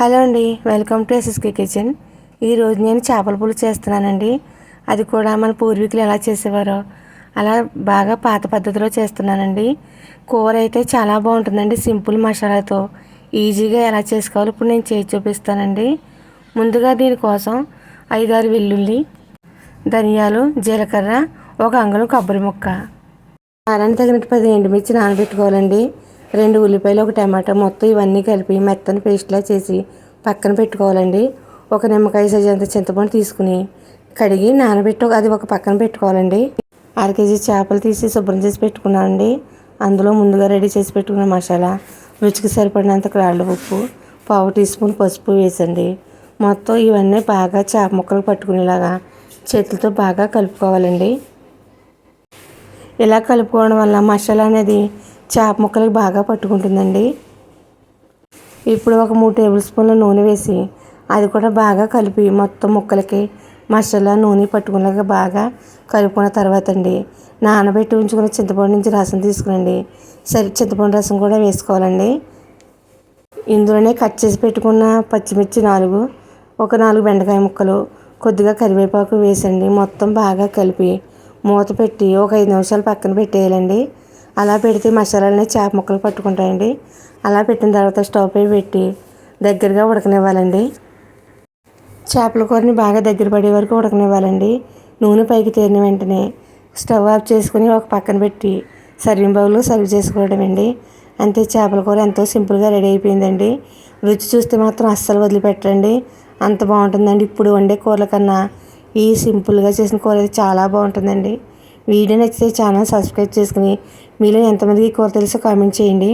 Hello అండి welcome to SSK kitchen ఈరోజు నేను చేపల పులుసు చేస్తున్నానండి. అది కూడా మన పూర్వీకులు ఎలా చేసేవారో అలా బాగా పాత పద్ధతిలో చేస్తున్నానండి. కూర అయితే చాలా బాగుంటుందండి సింపుల్ మసాలాతో. ఈజీగా ఎలా చేసుకోవాలో ఇప్పుడు నేను చేసి చూపిస్తానండి. ముందుగా దీనికోసం ఐదారు వెల్లుల్లి ధనియాలు జీలకర్ర ఒక అంగుళం కొబ్బరి ముక్క. కారానికి తగినట్టు పది ఎండుమిర్చి నానబెట్టుకోవాలండి. రెండు ఉల్లిపాయలు ఒక టమాటా మొత్తం ఇవన్నీ కలిపి మెత్తని పేస్ట్లా చేసి పక్కన పెట్టుకోవాలండి. ఒక నిమ్మకాయ సైజు చింతపండు తీసుకుని కడిగి నానబెట్టి అది ఒక పక్కన పెట్టుకోవాలండి. అర కేజీ చేపలు తీసి శుభ్రం చేసి పెట్టుకున్నానండి. అందులో ముందుగా రెడీ చేసి పెట్టుకున్న మసాలా రుచికి సరిపడినంత క్రాళ్ళ ఉప్పు పావు టీ స్పూన్ పసుపు వేసండి. మొత్తం ఇవన్నీ బాగా చేప ముక్కలు పట్టుకునేలాగా చేతులతో బాగా కలుపుకోవాలండి. ఇలా కలుపుకోవడం వల్ల మసాలా అనేది చేప ముక్కలకు బాగా పట్టుకుంటుందండి. ఇప్పుడు ఒక మూడు టేబుల్ స్పూన్ల నూనె వేసి అది కూడా బాగా కలిపి మొత్తం ముక్కలకి మసాలా నూనె పట్టుకునేలాగా బాగా కలుపుకున్న తర్వాత అండి నానబెట్టి ఉంచుకున్న చింతపండు నుంచి రసం తీసుకురండి. సరి చింతపండు రసం కూడా వేసుకోవాలండి. ఇందులోనే కట్ చేసి పెట్టుకున్న పచ్చిమిర్చి నాలుగు ఒక నాలుగు బెండకాయ ముక్కలు కొద్దిగా కరివేపాకు వేసండి. మొత్తం బాగా కలిపి మూత పెట్టి ఒక ఐదు నిమిషాలు పక్కన పెట్టేయాలండి. అలా పెడితే మసాలాలని చేప ముక్కలు పట్టుకుంటాయండి. అలా పెట్టిన తర్వాత స్టవ్ పై పెట్టి దగ్గరగా ఉడకనివ్వాలండి. చేపల కూరని బాగా దగ్గర పడే వరకు ఉడకనివ్వాలండి. నూనె పైకి తేరిన వెంటనే స్టవ్ ఆఫ్ చేసుకుని ఒక పక్కన పెట్టి సర్వింగ్ బౌల్లో సర్వ్ చేసుకోవడం అండి. అంతే చేపల కూర ఎంతో సింపుల్గా రెడీ అయిపోయిందండి. రుచి చూస్తే మాత్రం అస్సలు వదిలిపెట్టండి అంత బాగుంటుందండి. ఇప్పుడు వండే కూరల కన్నా ఈ సింపుల్గా చేసిన కూర అయితే చాలా బాగుంటుందండి. వీడియో నచ్చితే ఛానల్ సబ్స్క్రైబ్ చేసుకుని మీలో ఎంతమందికి కూర తెలుసో కామెంట్ చేయండి.